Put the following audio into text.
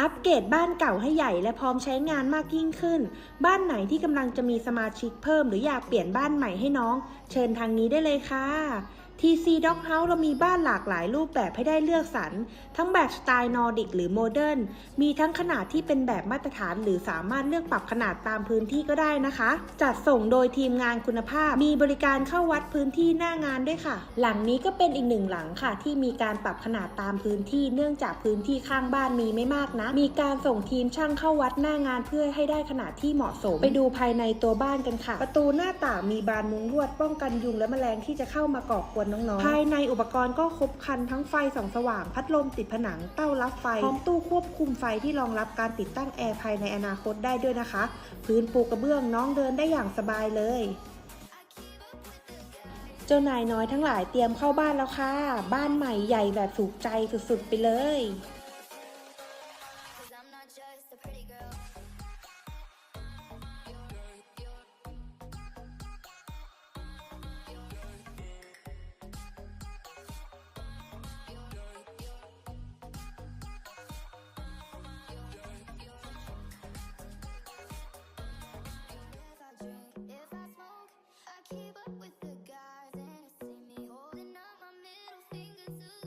อัปเกรดบ้านเก่าให้ใหญ่และพร้อมใช้งานมากยิ่งขึ้น บ้านไหนที่กำลังจะมีสมาชิกเพิ่ม หรืออยากเปลี่ยนบ้านใหม่ให้น้อง เชิญทางนี้ได้เลยค่ะ TC Dog House เรามีบ้านหลากหลายรูปแบบให้ได้เลือกสรร ทั้งแบบสไตล์นอร์ดิกหรือโมเดิร์น มีทั้งขนาดที่เป็นแบบมาตรฐาน หรือสามารถเลือกปรับขนาดตามพื้นที่ก็ได้นะคะ จัดส่งโดยทีมงานคุณภาพ มีบริการเข้าวัดพื้นที่หน้างานด้วยค่ะ หลังนี้ก็เป็นอีกหนึ่งหลังค่ะ ที่มีการปรับขนาดตามพื้นที่ เนื่องจากพื้นที่ข้างบ้านมีไม่มากนะ มีการส่งทีมช่างเข้าวัดหน้างานเพื่อให้ได้ขนาดที่เหมาะสม ไปดูภายในตัวบ้านกันค่ะ ประตูหน้าต่างมีบานมุงลวดป้องกันยุงและแมลงที่จะเข้ามาก่อกวนน้องๆ ภายในอุปกรณ์ก็ครบครันทั้งไฟส่องสว่าง พัดลมติดผนัง เต้ารับไฟ พร้อมตู้ควบคุมไฟที่รองรับการติดตั้งแอร์ภายในอนาคตได้ด้วยนะคะ พื้นปูกระเบื้องน้องเดินได้อย่างสบายเลย เจ้านายน้อยทั้งหลายเตรียมเข้าบ้านแล้วค่ะ บ้านใหม่ใหญ่แบบถูกใจสุดๆไปเลย to